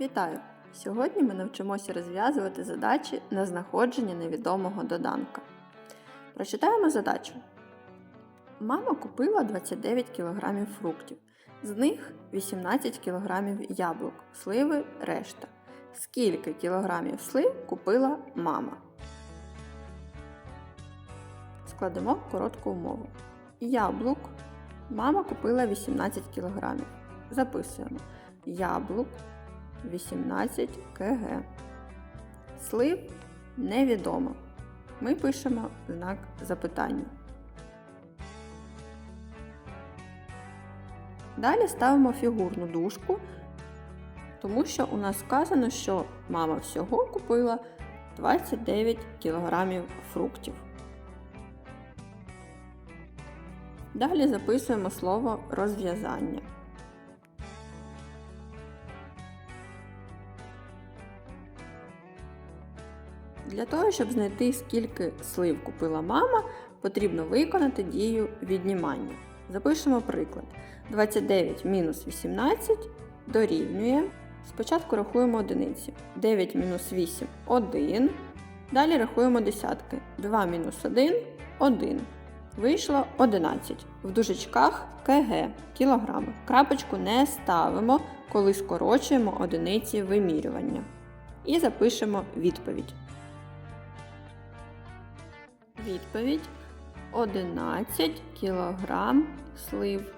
Вітаю! Сьогодні ми навчимося розв'язувати задачі на знаходження невідомого доданка. Прочитаємо задачу. Мама купила 29 кг фруктів. З них 18 кг яблук, сливи решта. Скільки кілограмів слив купила мама? Складемо коротку умову. Яблук мама купила 18 кг. Записуємо. Яблук 18 кг. Слив невідомо. Ми пишемо знак запитання. Далі ставимо фігурну дужку, тому що у нас сказано, що мама всього купила 29 кг фруктів. Далі записуємо слово розв'язання. Для того, щоб знайти, скільки слив купила мама, потрібно виконати дію віднімання. Запишемо приклад. 29 мінус 18 дорівнює. Спочатку рахуємо одиниці. 9 мінус 8 1. Далі рахуємо десятки. 2 мінус 1 1. Вийшло 11. В дужечках КГ кілограми. Крапочку не ставимо, коли скорочуємо одиниці вимірювання. І запишемо відповідь. Відповідь 11 кг слив.